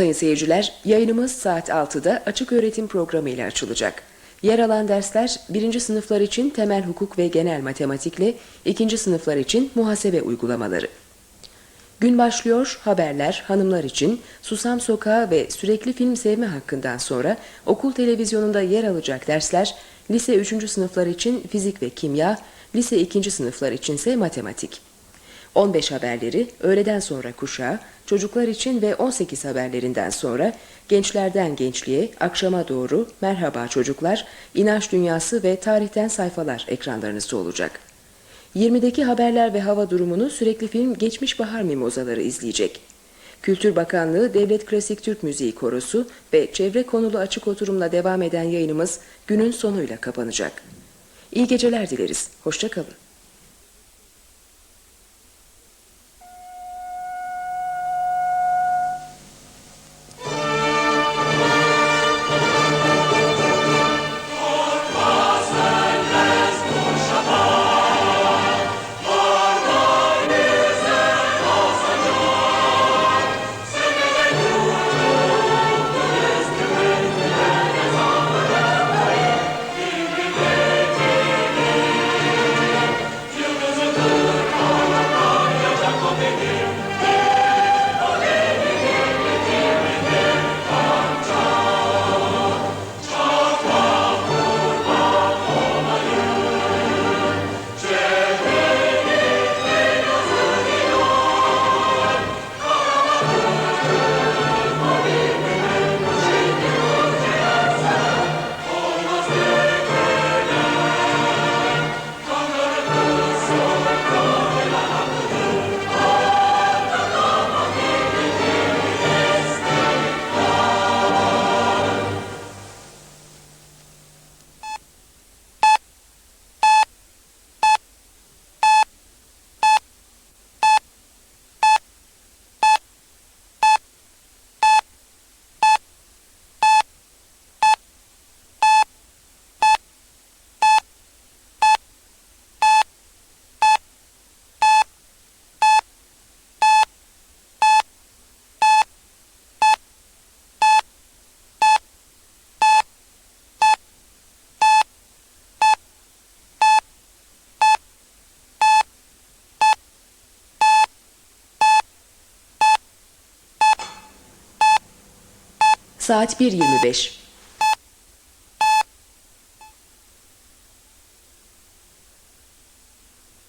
Sayın seyirciler, yayınımız saat 6'da açık öğretim programı ile açılacak. Yer alan dersler birinci sınıflar için temel hukuk ve genel matematikle, ikinci sınıflar için muhasebe uygulamaları. Gün başlıyor, haberler, hanımlar için Susam Sokağı ve sürekli film sevme hakkından sonra okul televizyonunda yer alacak dersler, lise 3. sınıflar için fizik ve kimya, lise 2. sınıflar içinse matematik. 15 haberleri öğleden sonra kuşağı, çocuklar için ve 18 haberlerinden sonra gençlerden gençliğe, akşama doğru merhaba çocuklar, inanç dünyası ve tarihten sayfalar ekranlarınızda olacak. 20'deki haberler ve hava durumunu sürekli film Geçmiş Bahar Mimozaları izleyecek. Kültür Bakanlığı Devlet Klasik Türk Müziği Korosu ve çevre konulu açık oturumla devam eden yayınımız günün sonuyla kapanacak. İyi geceler dileriz. Hoşçakalın. Saat 1.25